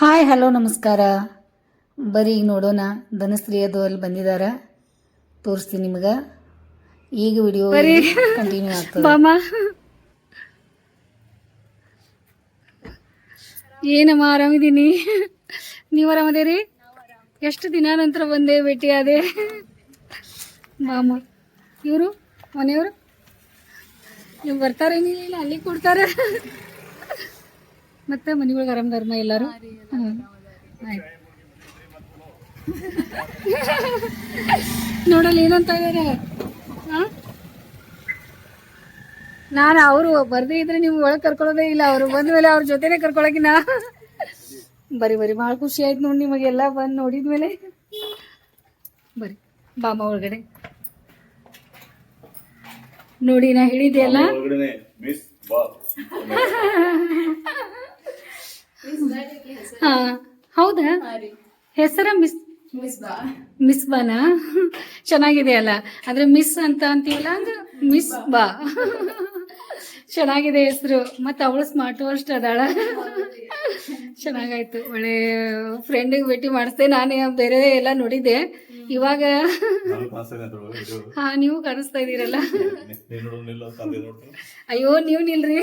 Hi hello ನಮಸ್ಕಾರ. ಬರೀ ಈಗ ನೋಡೋಣ ಧನಸ್ತ್ರೀಯದು ಅದು ಅಲ್ಲಿ ಬಂದಿದಾರ. ತೋರಿಸ್ತೀನಿ ನಿಮ್ಗೆ. ಈಗ ವಿಡಿಯೋ ಕಂಟಿನ್ಯೂ ಆಗ್ತದೆ. ಏನಮ್ಮ ಆರಾಮಿದ್ದೀನಿ ನೀವು ಆರಾಮದೇರಿ? ಎಷ್ಟು ದಿನ ನಂತರ ಬಂದೆ ಭೇಟಿ ಆದೆ? ಮಾಮ ಇವರು ಮನೆಯವರು? ನೀವು ಬರ್ತಾರೇನಿಲ್ಲ ಇಲ್ಲ ಅಲ್ಲಿ ಕೊಡ್ತಾರ. ಮತ್ತೆ ಮನೆಗಳಿಗೆ ಆರಾಮದಾರಮ್ಮ ಎಲ್ಲರೂ? ಹ್ಞೂ ಆಯ್ತು. ನೋಡಲ್ಲ ಏನಂತ ಇದಾರೆ? ಹಾಂ ನಾನು ಅವರು ಬರ್ದೇ ಇದ್ರೆ ನೀವು ಒಳಗೆ ಕರ್ಕೊಳ್ಳೋದೇ ಇಲ್ಲ. ಅವರು ಬಂದ ಮೇಲೆ ಅವ್ರ ಜೊತೆನೆ ಕರ್ಕೊಳಕಿನ ಬರಿ ಬರಿ. ಭಾಳ ಖುಷಿ ಆಯ್ತು ನೋಡಿ ನಿಮಗೆಲ್ಲ ಬಂದು ನೋಡಿದ್ಮೇಲೆ. ಬರಿ ಬಾಮ ಒಳಗಡೆ. ನೋಡಿ ನಾ ಹೇಳಿದ್ದೆ ಅಲ್ಲ ಒಳಗಡೆನೆ ಮಿಸ್ ಬಾ ಹಾ ಹೌದಾ? ಹೆಸರ ಮಿಸ್ ಮಿಸ್ ಬಾನಾ? ಚೆನ್ನಾಗಿದೆ ಅಲ್ಲ ಅಂದ್ರೆ ಮಿಸ್ ಅಂತ ಅಂತೀವಲ್ಲ ಅಂದ್ರೆ ಮಿಸ್ ಬಾ. ಚೆನ್ನಾಗಿದೆ ಹೆಸರು. ಮತ್ತೆ ಅವಳು ಸ್ಮಾರ್ಟ್ ಅಷ್ಟು ಅದಾಳ. ಚೆನ್ನಾಗಾಯ್ತು. ಒಳ್ಳೆ ಫ್ರೆಂಡಿಗೆ ಭೇಟಿ ಮಾಡಿಸ್ದೆ. ನಾನೇ ಬೇರೆ ಎಲ್ಲ ನೋಡಿದ್ದೆ. ಇವಾಗ. ಹಾ ನೀವು ಕಾಣಿಸ್ತಾ ಇದೀರಲ್ಲ ಅಯ್ಯೋ ನೀವು ನಿಲ್ರಿ.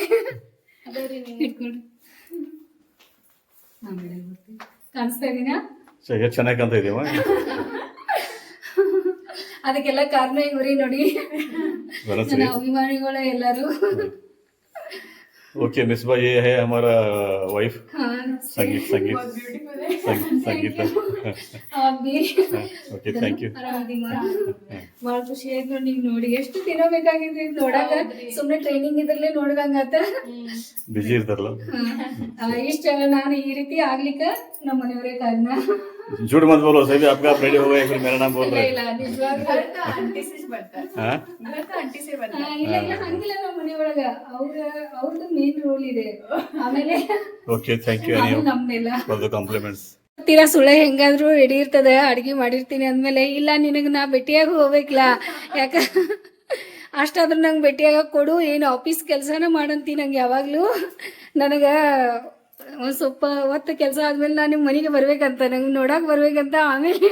ಇಟ್ಕೊಳ್ರಿ. ಬರ್ತೀನಿ. ಕಾಣಿಸ್ತಾ ಇದೀನಾ? ಚೆನ್ನಾಗಿ ಕಾಣ್ತಾ ಅದಕ್ಕೆಲ್ಲ ಕಾರಣ ಇವ್ರಿ ನೋಡಿ. ಅಭಿಮಾನಿಗಳ ನನ್ನ ಅಭಿಮಾನಿಗಳು ಎಲ್ಲರೂ. ओके मिस भाई ये है हमारा वाइफ ಹಾ, संगीत संगीत संगीत संगीत ಅಬ್ಬಿ. Okay thank you ಆರಾಮದೀಮ? ಬಾಳ ಖುಷಿ ಆಯ್ತು ನೋಡಿ ನೀವ್ ನೋಡಿ ಎಷ್ಟು ದಿನ ಬೇಕಾಗಿದ್ರಿ ಇದ್ ನೋಡಾಕ ಸುಮ್ನೆ ಟ್ರೈನಿಂಗ್ ಇದ್ರಲ್ಲೇ ನೋಡ್ದಂಗಾತ बिजी ಇರ್ತಾರಲ್ಲ ಹಾ, ಇಷ್ಟ ನಾನು ಈ ರೀತಿ ಆಗ್ಲಿಕ್ಕ ನಮ್ಮ ಮನೆಯವರೇ ಕಾರಣ झूठ मत बोलो सभी आपका आप रेडी हो गए फिर मेरा नाम बोल रहे ಇಲ್ಲ ನಿಜವಾಗ್ಲೂ हाँ ಹಾ, ಇಲ್ಲ ಇಲ್ಲ ಹಂಗಿಲ್ಲ ನಮ್ಮ ಮನೆಯೊಳಗ ಅವ್ರ ಅವ್ರದ್ದು ಮೇನ್ ರೋಲ್ ಇದೆ ಆಮೇಲೆ ओके थैंक यू ಅದು ನಮ್ದೆಲ್ಲ फॉर द कॉम्प्लीमेंट्स ತೀರಾ ಸುಳ್ಳೆ ಹೆಂಗಾದ್ರೂ ರೆಡಿ ಇರ್ತದ ಅಡ್ಗೆ ಮಾಡಿರ್ತೀನಿ ಅಂದ್ಮೇಲೆ ಇಲ್ಲ ನಿನಗೆ ನಾ ಭೇಟಿಯಾಗಿ ಹೋಗ್ಬೇಕಿಲ್ಲ ಯಾಕ ಅಷ್ಟಾದ್ರೂ ನಂಗೆ ಭೇಟಿಯಾಗ ಕೊಡು ಏನು ಆಫೀಸ್ ಕೆಲಸನ ಮಾಡಂತಿ ನಂಗೆ ಯಾವಾಗಲೂ ನನಗೆ ಒಂದು ಸ್ವಲ್ಪ ಹೊತ್ತು ಕೆಲಸ ಆದ್ಮೇಲೆ ನಾನು ನಿಮ್ಮ ಮನೆಗೆ ಬರ್ಬೇಕಂತ ನಂಗೆ ನೋಡಕ್ ಬರ್ಬೇಕಂತ ಆಮೇಲೆ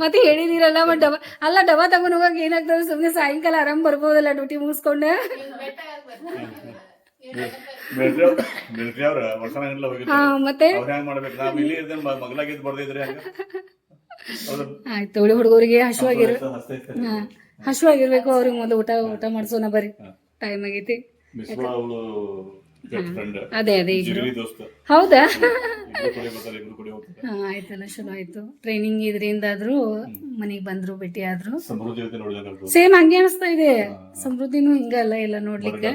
ಮತ್ತೆ ಹೇಳಿದಿರಲ್ಲ ಮತ್ ಡಬ ಅಲ್ಲ ಡಬಾ ತಗೊಂಡ್ ಹೋಗಕ್ ಏನಾಗ್ತದೆ ಸುಮ್ನೆ ಸಾಯಂಕಾಲ ಆರಾಮ್ ಬರ್ಬೋದಲ್ಲ ಡ್ಯೂಟಿ ಮುಗಿಸ್ಕೊಂಡ? ಮತ್ತೆ? ಆಯ್ತು ತೊಳಿ ಹುಡುಗರಿಗೆ ಹಸುವಾಗಿರ್ ಹಸುವಾಗಿರ್ಬೇಕು ಅವ್ರಿಗೆ ಮೊದಲು ಊಟ ಊಟ ಮಾಡಿಸೋಣ ಬರೀ. ಟೈಮ್ ಆಗೈತಿ. ಅದೇ ಅದೇ ಈಗ ಜಿಗಿರಿ ದೋಸ್ತ ಹೌದಾ ಇಬ್ರು ಕೂಡಿ ಬರ್ತಾರೆ ಇಬ್ರು ಕೂಡಿ ಹೋಗ್ತಾರೆ ಹಾ ಆಯ್ತಲ್ಲ ಚಲೋ ಆಯ್ತು ಟ್ರೈನಿಂಗ್ ಇದರಿಂದಾದ್ರೂ ಮನೆಗೆ ಬಂದ್ರು ಭೇಟಿ ಆದ್ರು ಸಮೃದ್ಧಿ ಜೊತೆ ನೋಡಿದಾಗ ಸೇಮ್ ಹಂಗೆ ಅನಿಸ್ತಾ ಇದೆ ಸಮೃದ್ಧಿನೂ ಹಿಂಗಲ್ಲ ಎಲ್ಲ ನೋಡ್ಲಿಕ್ಕೆ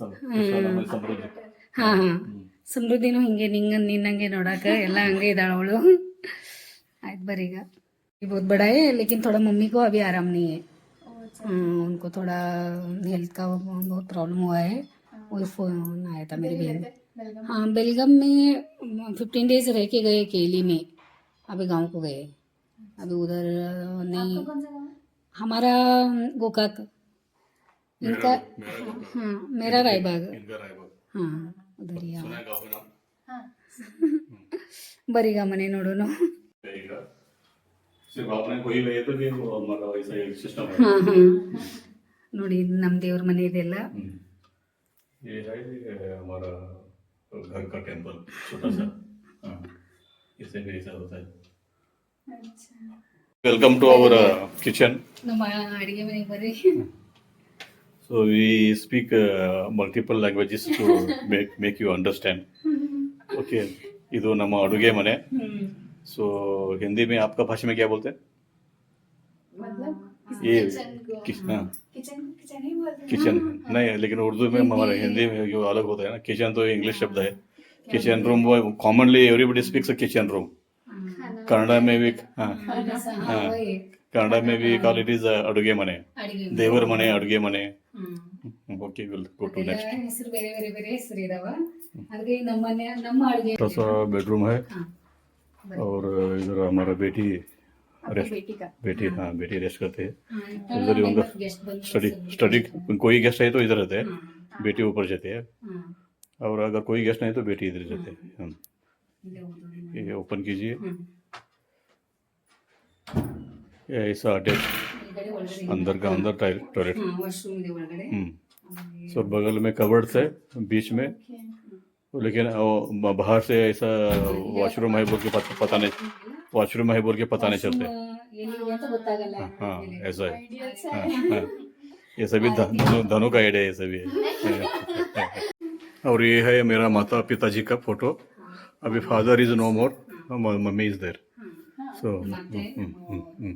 ಸಮೃದ್ಧಿ ಹಾ ಹಾ ಸಮೃದ್ಧಿನೂ ಹಿಂಗೆ ನಿಂಗ ನಿನ್ನಂಗೆ ನೋಡಾಕ ಎಲ್ಲ ಹಂಗೆ ಇದ್ದಾಳ ಅವಳು ಆಯ್ತು ಬರ್ರಿ ಈಗ ये बहुत बड़ा है लेकिन थोड़ा मम्मी को अभी आराम नहीं है हाँ, उनको थोड़ा हेल्थ का बहुत प्रॉब्लम हुआ है वही फोन आया था मेरी बहन हाँ बेलगम में फिफ्टीन डेज रह के गए केली में अभी गांव को गए अभी उधर नहीं हमारा गोकाक इनका हाँ मेरा रायबाग इनका रायबाग हाँ उधर ही सुना है गाँव का नाम ಬರೀಗ ಮನೆ ನೋಡೋಣ ಈಗ सिर्फ आपने कोई गए तो भी वो हमारा वैसा ही सिस्टम है ಹಾ ಹಾ ನೋಡಿ ಇದು ನಮ್ಮ ದೇವ್ರ ಮನೆ ಇದೆಲ್ಲ हम्म। ये है हमारा घर का टेंपल छोटा सा। इससे होता है। Welcome to our kitchen so we speak multiple languages to make make you understand okay इधो नमा अड़ुगे मने. So हिंदी में आपका भाषा में क्या बोलते हैं? मतलब किचन कि- हाँ किचन नहीं लेकिन उर्दू में हमारे हिंदी में जो अलग होता है ना किचन तो इंग्लिश शब्द है किचन रूम वो commonly everybody speaks kitchen room Kannada में भी हाँ हाँ कन्नड़ में भी कॉल इट इज ಅಡುಗೆ ಮನೆ ಅಡಿಗೆ ದೇವರ ಮನೆ ಅಡುಗೆ ಮನೆ hmm okay will go to ಎಲ್ಲ ನೆಕ್ಸ್ಟ್ ಹೆಸರು ಬೇರೆ ಬೇರೆ ಬೇರೆ ಹೆಸರು ಇದಾವ ಅದಕ್ಕೆ ಈ ನಮ್ಮ ಮನೆ ನಮ್ಮ ಅಡಿಗೆ छोटा सा बेडरूम है हाँ और इधर हमारा बेटी बेटी हाँ।, हाँ बेटी रेस्ट करते हैं। इधर ही उनका स्टडी स्टडी कोई गेस्ट है तो इधर रहते हैं। बेटी ऊपर जाते हैं। और अगर कोई गेस्ट नहीं तो बेटी इधर जाते हैं। ये ओपन कीजिए। ये ऐसा अटैच अंदर का अंदर टॉयलेट हम्म। सर बगल में कवर्ड है बीच में। लेकिन वो ब- बाहर से ऐसा वॉशरूम है बोल के पता, पता नहीं वॉशरूम है बोल के पता नहीं चलते ಎಲ್ಲಿದೆ ಅಂತ ಗೊತ್ತಾಗಲ್ಲ हाँ ऐसा है हाँ, हाँ। ये सभी ध- धनु धनु का आइडिया है ये सभी और ये है मेरा माता पिताजी का फोटो अभी father is no more mummy is there so ಮತ್ತೆ हम्म,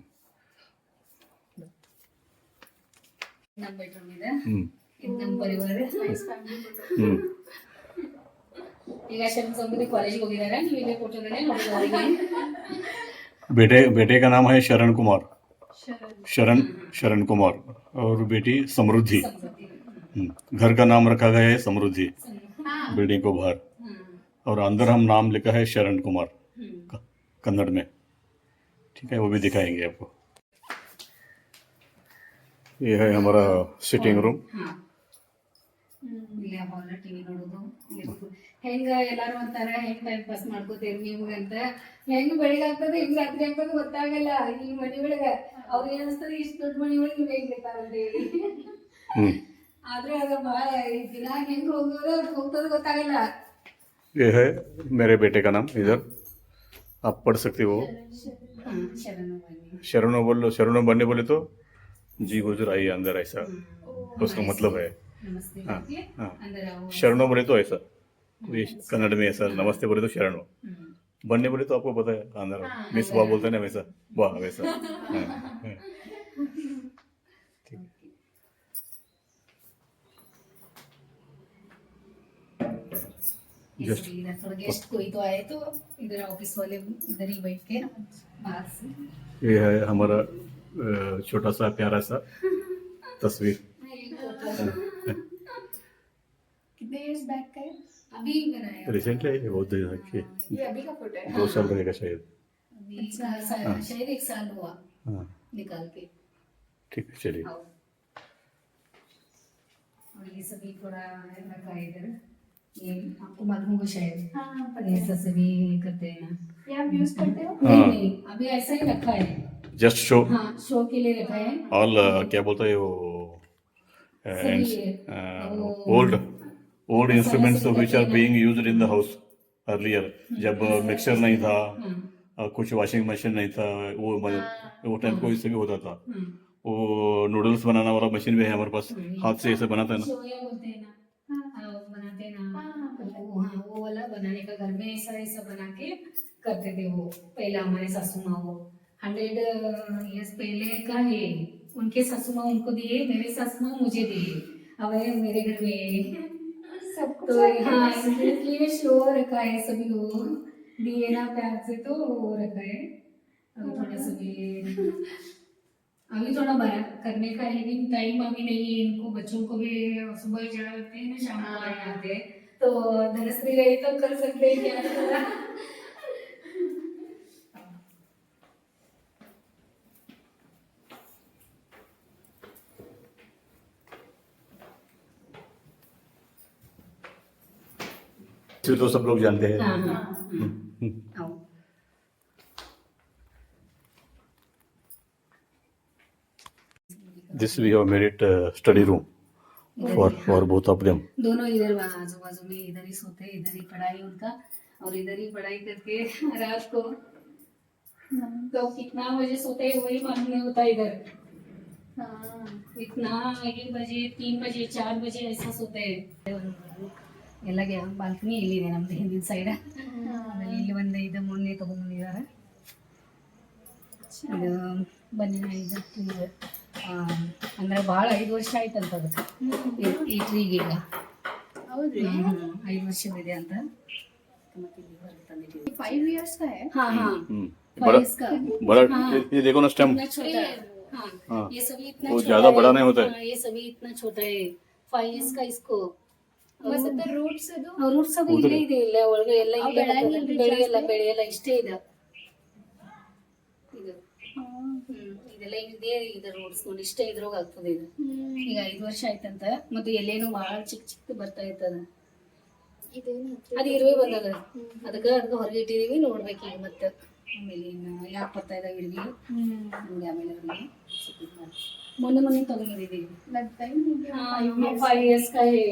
ನಮ್ಮ ಬೆಡ್ರೂಮ್ ಇದೆ हम्म, ಇದು ನಮ್ಮ ಪರಿವಾರ हम्म। ಈಗ ಶರಣ ಸಮೃದ್ಧಿ ಕಾಲೇಜಿಗೆ ಹೋಗಿದ್ದಾರೆ ನೀವು ಇಲ್ಲೇ ಫೋಟೋದಲ್ಲೇ ನೋಡಿದ್ರೆ ಅವರಿಗೆ बेटे बेटे का नाम है शरण कुमार शरण शरण कुमार और बेटी समृद्धि ಸಮೃದ್ಧಿ हम्म, घर का नाम रखा गया है समृद्धि बिल्डिंग को बाहर ಹ್ಮ್ और अंदर हम नाम लिखा है शरण कुमार ಹ್ಮ್ क- कन्नड़ में ठीक है वो भी दिखाएंगे आपको ये है हमारा सिटिंग रूम ಹಾ ಇಲ್ಲಿ ಹಾಲ್ ಟಿವಿ ನೋಡೋದು ಇಲ್ಲಿ ಕೂತು- ಹೆಂಗ ಎಲ್ಲಾರು ಅಂತಾರ ಹೆಂಗ್ ಟೈಮ್ ಪಾಸ್ ಮಾಡ್ಕೋತೀರಿ ನೀವು ಅಂತ ಹೆಂಗ್ ಬೆಳಿಗ್ಗೆ ಆಗ್ತದೆ ಹೆಂಗ್ ರಾತ್ರಿ ಆಗ್ತದೆ ಗೊತ್ತಾಗಲ್ಲ ಈ ಮನಿ ಒಳಗ ಅವ್ರ ಏನ್ ಅನ್ಸ್ತದೆ ಇಷ್ಟು ದೊಡ್ಡ ಮನಿ ಒಳಗೆ ನೀವು ಹೆಂಗ್ ಅಂತ ಹೇಳಿ हम्म, ಆದ್ರೆ ಅದ ಬಹಳ ಈ ದಿನ ಹೆಂಗ್ ಹೋಗೋದು ಹೋಗ್ತದ ಗೊತ್ತಾಗಲ್ಲ ये है मेरे बेटे का नाम इधर आप पढ़ सकते हो ಹಾ ಶರಣು ಬನ್ನಿ शरणों बोलो शरणों बनने बोले तो जी गुजर आइए अंदर ऐसा उसका मतलब है हाँ बोले तो ऐसा कन्नड़ में ऐसा नमस्ते बोले तो शरणो बनने बोले तो आपको पता है आंध्र मिस वाह बोलते ना वैसा. वाह वैसा. गेस्ट कोई तो आए तो इधर ऑफिस वाले इधर ही बैठ के बाहर से। ये है हमारा छोटा सा प्यारा सा तस्वीर। बैक का है अभी बनाया रिसेंटली है बहुत देर ये अभी का फ़ोटो है। दो साल रहेगा शायद। अभी का साल- शायद एक साल हुआ हाँ। निकाल के। ठीक है चलिए। और ये सभी थोड़ा रखा है इधर। ये आपको मालूम होगा शायद। हाँ ये सब सभी करते हैं ये आप यूज़ करते हो? नहीं हाँ। नहीं अभी ऐसा ही रखा है। जस्ट शो हाँ शो के लिए रखा है। ऑल क्या बोलते हैं वो- old old instruments which are being used in the house earlier जब मिक्सर नहीं था हाँ कुछ वॉशिंग मशीन नहीं था वो वो टाइम को इससे भी होता था। हाँ वो नूडल्स बनाना वाला मशीन भी है हमारे पास। हाथ से ऐसे बनाता है ना। हैं हाँ, वो बनाते ना। वो हाँ वो वाला बनाने का घर में ऐसा ऐसा बना के करते थे वो। पहले हमारे सासू माँ वो। हंड्रेड इयर्स पहले का है। उनके सासू माँ उनको दिए मेरे सासू माँ मुझे दिए। अब मेरे घर में। सब कुछ तो हाँ इसलिए शो रखा है सभी दिए ना प्यार से तो वो रखा है। अभी थोड़ा सभी अभी थोड़ा बड़ा करने का है लेकिन टाइम अभी नहीं है इनको बच्चों को भी सुबह चढ़ाते हैं ना शाम को आते हैं। तो धनश्री रहे तो कर सकते हैं। क्या फिर तो सब लोग जानते हैं। हाँ हाँ। This we have made it study room for for both of them दोनों इधर आजू बाजू में इधर ही सोते हैं इधर ही पढ़ाई उनका और इधर ही पढ़ाई करके रात को। तो कितना बजे सोते हैं वही मालूम नहीं होता इधर। इतना एक बजे तीन बजे चार बजे ऐसा सोते। हैं ಎಲ್ಲ ಬಾಲ್ಕನಿ ಇಲ್ಲಿದೆ ನಮ್ದು ಹಿಂದಿನ ಸೈಡ್ ಆಮೇಲೆ ಇಲ್ಲಿ ಒಂದು ಇದು ಮೊನ್ನೆ ತಗೊಂಡ್ಬಂದಿದ್ದಾರೆ ಇದು ಬನ್ನಿನ ಇದು ಇದು ಆ, ಅಂದ್ರೆ ಭಾಳ ಐದು ವರ್ಷ ಆಯ್ತಂತ ಅದು ಈ- ಈ ಟ್ರೀಗೆ ಈಗ ಹೌದ್ರಿ ಹ್ಮ್, ಐದು ವರ್ಷದಿದೆ ಅಂತ ಮತ್ತೆ ಇಲ್ಲಿ ಹೊರಗೆ ತಂದಿದ್ದೀವಿ फाइव इयर्स का है हाँ हाँ हम्म, फाइव बड़ा इसका बड़ा हाँ। ये, ये देखो ना स्टेम इतना छोटा है हाँ हाँ। ये सभी इतना वो छोटा ज्यादा है। बड़ा नहीं होता है। हाँ, ये सभी इतना छोटा है फाइव इसका इसको ಮತ್ತೆ ರೂಟ್ಸ್ ಅದು. ರೂಟ್ಸ್ ಅದು? ಇಲ್ಲೇ ಇದೆ ಇಲ್ಲ ಒಳಗೆ ಎಲ್ಲ ಇಲ್ಲೇ ಬರ್ತದೆ. ಬೆಳೆಯಲ್ಲ ಬೆಳೆಯಲ್ಲ ಇಷ್ಟೇ ಇದೆ. ಇದು. ಹ್ಮ್ ಇದೆಲ್ಲ ಇದೆ ರೂಟ್ಸ್ ನೋಡಿ ಇಷ್ಟೇ ಇದ್ರೋಗ ಆಗ್ತದೆ ಇದು. ಈಗ ಐದು ವರ್ಷ ಆಯ್ತಂತ ಮತ್ತೆ ಎಲ್ಲೇನು ಬಹಳ ಚಿಕ್ಕ ಚಿಕ್ಕ ಬರ್ತಾ ಇರ್ತದ. ಅದು ಇರುವೆ ಬಂದದ ಅದಕ್ಕೆ ಅದಕ್ಕೆ ಹೊರಗೆ ಇಟ್ಟಿದೀವಿ ನೋಡ್ಬೇಕು ಈಗ ಮತ್ತೆ ಆಮೇಲೆ ಇನ್ನು ಯಾಕೆ ಬರ್ತಾ ಇದಾವೆ ಇರುವೆ ನೋಡಿ ಆಮೇಲೆ ಅದ್ರಲ್ಲಿ ಸಿಕ್ಕಿದ್ ಮಾಡಿ. ಮೊನ್ನೆ ಮೊನ್ನೆ ತಗೊಂಡಿದ್ದೀವಿ लगता ही नहीं कि ಫೈವ್ ಇಯರ್ಸ್ ಕಾಯಿ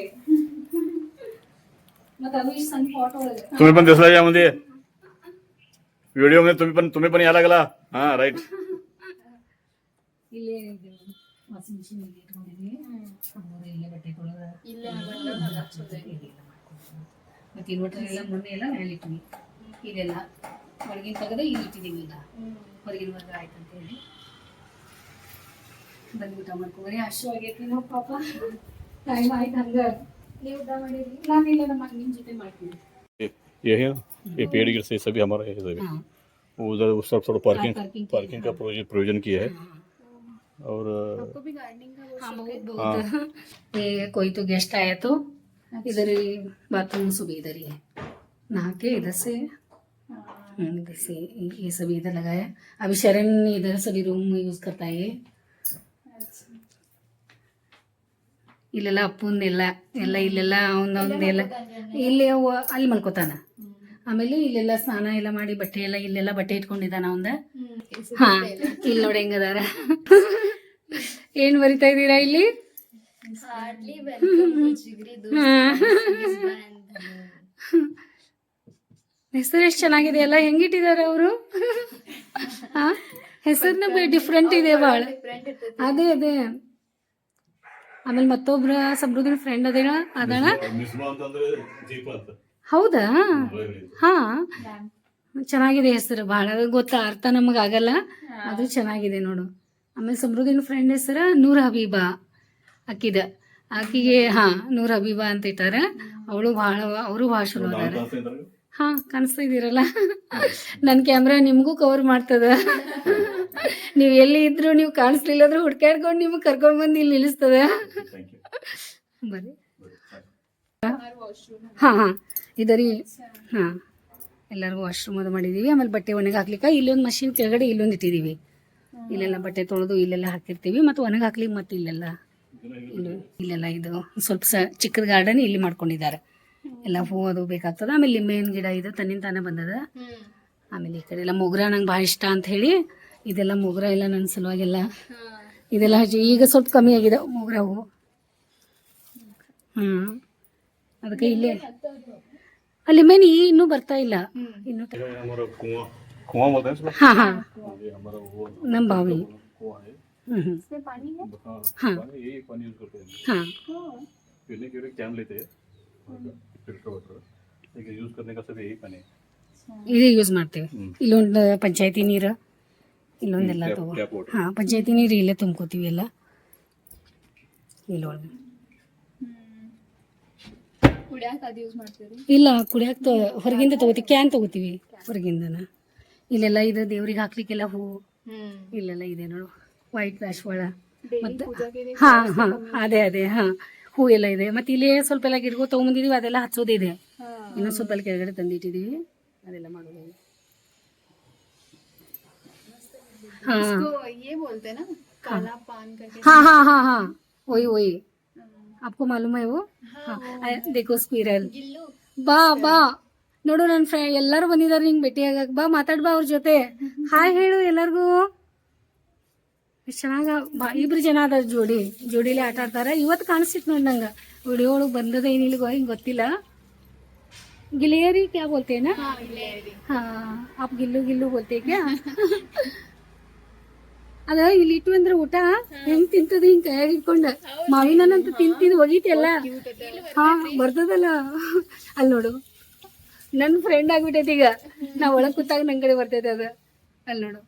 ಮತ್ತೆ ಅದು ಇಷ್ಟು ಸಣ್ಣ ಪಾಟ್ ಒಳಗೆ तुम्ही पण दिसला यामध्ये व्हिडिओ मध्ये तुम्ही पण तुम्ही पण यायला लागला हा राईट ಇಲ್ಲೇ ಇದು ವಾಷಿಂಗ್ ಮಿಷಿನ್ ಇಲ್ಲಿ ಇಟ್ಕೊಂಡಿದ್ವಿ ಅವ್ರು ಇಲ್ಲೇ ಬಟ್ಟೆ ತೊಳೆದ ಇಲ್ಲ ಬಂದ್ರೆ ಚಲೋ ಮತ್ತೆ ಇನ್ವರ್ಟರ್ ಎಲ್ಲ ಮೊನ್ನೆ ಎಲ್ಲ ಮೇಲೆ ಇಟ್ವಿ ಇದೆಲ್ಲ ಹೊರಗಿನ ತೆಗೆದ ಇಲ್ಲಿ ಇಟ್ಟಿದ್ದೀವಿ ಈಗ ಹೊರಗಿನ ವರ್ಗ ಆಯ್ತು ಅಂತ ಹೇಳಿ ಬಂದು ಊಟ ಮಾಡ್ಕೊಬರಿ ಅಷ್ಟು ಆಗೈತಿ ನಾವು ಪಾಪ ಟೈಮ್ ಆಯ್ತು ಹಂಗ ನೀವು ಊಟ ಮಾಡಿರಿ ನಾನು ಇಲ್ಲ ನಮ್ಮ ನಿಮ್ಮ ಜೊತೆ ಮಾಡ್ತೀನಿ ये है ये पेड़ गिर से सभी हमारा है सभी हाँ उधर उस तरफ थोड़ा पार्किंग पार्किंग पार्किंग का प्रोविजन प्रोविजन किया है और आपको भी गार्डनिंग का वो हाँ शौक है? बहुत बहुत ये कोई तो गेस्ट आया तो इधर ही बाथरूम सुबह इधर ही है नहा के इधर से हाँ, हम्म, इधर से ये- ये सभी इधर लगाया अभी शरण इधर सभी रूम यूज करता है ये अच्छा ಇಲ್ಲೆಲ್ಲ ಅಪ್ಪಂದೆಲ್ಲ ಎಲ್ಲ ಇಲ್ಲೆಲ್ಲ ಅವನೊಂದೆಲ್ಲ ಇಲ್ಲಿ ಅವ ಅಲ್ಲಿ ಮಲ್ಕೋತಾನ ಆಮೇಲೆ ಇಲ್ಲೆಲ್ಲ ಸ್ನಾನ ಎಲ್ಲ ಮಾಡಿ ಬಟ್ಟೆ ಎಲ್ಲ ಇಲ್ಲೆಲ್ಲ ಬಟ್ಟೆ ಇಟ್ಕೊಂಡಿದ್ದಾನ ಅವಂದ हम्म ಹಾ ಇಲ್ಲಿ ನೋಡಿ ಹೆಂಗದಾರ ಏನ್ ಬರಿತಾ ಇದ್ದೀರಾ ಇಲ್ಲಿ ಹಾರ್ಡ್ಲಿ ವೆಲ್ಕಮ್ ಜಿಗ್ರಿ ಹೆಸರು ಎಷ್ಟು ಚೆನ್ನಾಗಿದೆ ಎಲ್ಲ ಹೆಂಗಿಟ್ಟಿದ್ದಾರೆ ಅವರು? ಹೆಸರ್ನ ಡಿಫ್ರೆಂಟ್ ಇದೆ ಬಾಳ. ಅದೇ ಅದೇ. ಆಮೇಲೆ ಮತ್ತೊಬ್ರ ಸಬ್ರುದಿನ ಫ್ರೆಂಡ್ ಅದೇಳ? ಅದಣ ಹೌದಾ? ಹಾ. ಚೆನ್ನಾಗಿದೆ ಹೆಸರು ಬಹಳ ಗೊತ್ತ ಅರ್ಥ ನಮಗಾಗಲ್ಲ ಅದು ಚೆನ್ನಾಗಿದೆ ನೋಡು. ಆಮೇಲೆ ಸಮೃದ್ಧಿನ ಫ್ರೆಂಡ್ ಹೆಸರ ನೂರ್ ಹಬೀಬಾ. ಅಕ್ಕಿದ. ಆಕಿಗೆ ಹಾ ನೂರ ಅಭಿಬಾ ಅಂತ ಇಟ್ಟಾರ. ಅವಳು ಬಹಳ ಅವರು ಬಹಳ ಚಲೋ ಅದಾರ. ಹಾ ಕಾಣಿಸ್ತಾ ಇದ್ದೀರಲ್ಲ ನನ್ನ ಕ್ಯಾಮ್ರಾ ನಿಮಗೂ ಕವರ್ ಮಾಡ್ತದ. ನೀವು ಎಲ್ಲಿ ಇದ್ರು ನೀವು ಕಾಣಿಸ್ಲಿಲ್ಲ ಅಂದ್ರೆ ಹುಡ್ಕಾಡ್ಕೊಂಡು ನಿಮ್ಗೆ ಕರ್ಕೊಂಡ್ ಬಂದು ಇಲ್ಲಿ ನಿಲ್ಲಿಸ್ತದ. ಬರ್ರಿ ಹಾ ಹಾ. ಇದರಿ ಹಾ. ಎಲ್ಲರಿಗೂ ವಾಶ್ರೂಮ್ ಅದು ಮಾಡಿದೀವಿ. ಆಮೇಲೆ ಬಟ್ಟೆ ಒಣಗಿ ಹಾಕ್ಲಿಕ್ಕೆ. ಇಲ್ಲೊಂದು ಮಷೀನ್ ಕೆಳಗಡೆ ಇಲ್ಲೊಂದು ಇಟ್ಟಿದೀವಿ. ಇಲ್ಲೆಲ್ಲ ಬಟ್ಟೆ ತೊಳೆದು ಇಲ್ಲೆಲ್ಲ ಹಾಕಿರ್ತೀವಿ. ಮತ್ತು ಒಣಗಿ ಹಾಕ್ಲಿಕ್ಕೆ ಮತ್ತೆ ಇಲ್ಲೆಲ್ಲ. ಇಲ್ಲೆಲ್ಲ ಇದು. ಸ್ವಲ್ಪ ಸ ಚಿಕ್ಕದ ಗಾರ್ಡನ್ ಇಲ್ಲಿ ಮಾಡ್ಕೊಂಡಿದ್ದಾರೆ. ಎಲ್ಲ ಹೂ ಅದು ಬೇಕಾಗ್ತದ. ಆಮೇಲೆ ಮೇನ್ ಗಿಡ ಇದು ತನ್ನಿಂದ ತಾನೇ ಬಂದದ. ಆಮೇಲೆ ಈ ಕಡೆ ಎಲ್ಲ ಮೊಗ್ರ ನಂಗೆ ಭಾಳ ಇಷ್ಟ ಅಂತ ಹೇಳಿ ಇದೆಲ್ಲ ಮೊಗ್ರ ಎಲ್ಲ ನನ್ನ ಸಲುವಾಗೆಲ್ಲ. ಇದೆಲ್ಲ ಹಚ್ಚಿ ಈಗ ಸ್ವಲ್ಪ ಕಮ್ಮಿ ಆಗಿದೆ ಮೊಗ್ರ ಹೂ. ಹ್ಞೂ ಅದಕ್ಕೆ ಇಲ್ಲೇ ಅಲ್ಲಿ ಮೇನ್ ಇನ್ನೂ ಬರ್ತಾ ಇಲ್ಲ. ಇನ್ನು ಹಾಂ ಹಾಂ. ನಮ್ಮ ಬಾವಿ. इसमें पानी है हाँ हाँ। पानी यही पानी यूज करते हैं ಹಾಂ पीने के लिए कैन लेते हैं फिल्टर वाटर लेकिन यूज करने का सब यही पानी है ಇದೇ ಯೂಸ್ ಮಾಡ್ತೇವೆ ಹ್ಮ್. ಇಲ್ಲೊಂದು ಪಂಚಾಯತಿ ನೀರು ಇಲ್ಲೊಂದೆಲ್ಲ ಟ್ಯಾಪ್- ತಗೋ ಟ್ಯಾಪ್ ವಾಟರ್ ಹಾಂ ಪಂಚಾಯತಿ ನೀರು ಇಲ್ಲೇ ತುಂಬ್ಕೋತೀವಿ ಎಲ್ಲ ಇಲ್ಲೊಳಗೆ ಕುಡಿಯಾಕ ಅದು ಯೂಸ್ ಮಾಡ್ತೀರಿ ಇಲ್ಲ ಕುಡಿಯಾಕ ತೊ ಹೊರಗಿಂದ ತಗೋತೀವಿ ಕ್ಯಾನ್ ತಗೋತೀವಿ ಹೊರಗಿಂದನ ಇಲ್ಲೆಲ್ಲ ಇದು ದೇವ್ರಿಗೆ ಹಾಕ್ಲಿಕ್ಕೆಲ್ಲ ಹೂವು ಹ್ಮ್ ಇಲ್ಲೆಲ್ಲ ಇದೆ ನೋಡು ವೈಟ್ ವ್ಯಾಶ್ ಒಳ ಡೈಲಿ ಮತ್ತೆ ಪೂಜಾಗೆ ಹಾ ಹಾ ಅದೇ ಅದೇ ಹಾ ಹೂ ಎಲ್ಲ ಇದೆ ಮತ್ತೆ ಇಲ್ಲಿ ಸ್ವಲ್ಪ ಎಲ್ಲ ಗಿಡಗಳು ತೊಗೊಂಬಂದಿದೀವಿ ಅದೆಲ್ಲ ಹಚ್ಚೋದಿದೆ ಹಾ ಇನ್ನೊಂದು ಸ್ವಲ್ಪ ಅಲ್ಲಿ ಕೆಳಗಡೆ ತಂದಿಟ್ಟಿದೀವಿ ಅದೆಲ್ಲ ಮಾಡೋದು ಹಾ इसको ये बोलते हैं ना काला पान करके हाँ हाँ हाँ हाँ वही वही आपको मालूम है वो हाँ अ, देखो स्क्विरल ಗಿಲ್ಲು ಬಾ ಬಾ ನೋಡು ನನ್ನ ಫ್ರೆಂಡ್ ಎಲ್ಲರೂ ಬಂದಿದ್ದಾರೆ ನಿಂಗೆ ಭೇಟಿ ಆಗಕ್ಕೆ ಬಾ ಮಾತಾಡ್ ಬಾ ಅವ್ರ ಜೊತೆ ಹಾಯ್ ಹೇಳು ಎಲ್ಲರಿಗೂ ಎಷ್ಟು ಚೆನ್ನಾಗ ಬಾ ಇಬ್ರು ಜನ ಅದಾರ ಜೋಡಿ ಜೋಡಿಲಿ ಆಟ ಆಡ್ತಾರ ಇವತ್ತು ಕಾಣಿಸ್ತಿತ್ತು ನೋಡಿ ನಂಗೆ ವಿಡಿಯೋ ಒಳಗೆ ಬಂದದ ಏನಿಲ್ಲ ಹಿಂಗೆ ಗೊತ್ತಿಲ್ಲ ಗಿಲಿಯರಿ ಕ್ಯಾ ಬೋಲ್ತೆ ನಾ हाँ गिलेरी ಹಾ ಆಪ್ ಗಿಲ್ಲು ಗಿಲ್ಲು ಬೋಲ್ತೆ ಕ್ಯಾ ಅದ ಇಲ್ಲಿ ಇಟ್ಟು ಅಂದ್ರೆ ಊಟ ಹೆಂಗ್ ತಿಂತದ ಹಿಂಗ್ ಕೈಯಾಗ ಇಟ್ಕೊಂಡ ಮಾವಿನಂತ ತಿಂತಿದ್ ಒಗಿತೆಲ್ಲ ಹಾ ಬರ್ತದಲ್ಲ ಅಲ್ಲಿ ನೋಡು ನನ್ನ ಫ್ರೆಂಡ್ ಆಗ್ಬಿಟ್ಟೈತಿ ಈಗ ನಾ ಒಳಗ್ ಕೂತಾಗ ನನ್ ಕಡೆ ಬರ್ತೈತೆ ಅದ ಅಲ್ಲಿ ನೋಡು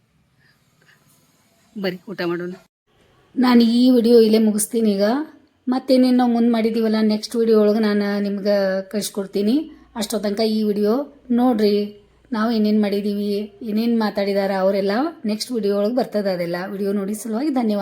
ಬರೀ ಊಟ ಮಾಡೋಣ. ನಾನು ಈ ವಿಡಿಯೋ ಇಲ್ಲೇ ಮುಗಿಸ್ತೀನಿ ಈಗ. ಮತ್ತೇನೇನು ನಾವು ಮುಂದೆ ಮಾಡಿದ್ದೀವಲ್ಲ ನೆಕ್ಸ್ಟ್ ವಿಡಿಯೋ ಒಳಗೆ ನಾನು ನಿಮ್ಗೆ ಕಳಿಸ್ಕೊಡ್ತೀನಿ. ಅಷ್ಟೋ ತನಕ ಈ ವಿಡಿಯೋ ನೋಡ್ರಿ. ನಾವು ಏನೇನು ಮಾಡಿದ್ದೀವಿ ಏನೇನು ಮಾತಾಡಿದಾರ ಅವರೆಲ್ಲ ನೆಕ್ಸ್ಟ್ ವಿಡಿಯೋ ಒಳಗೆ ಬರ್ತದೆ ಅದೆಲ್ಲ. ವಿಡಿಯೋ ನೋಡಿ ಸಲುವಾಗಿ ಧನ್ಯವಾದ.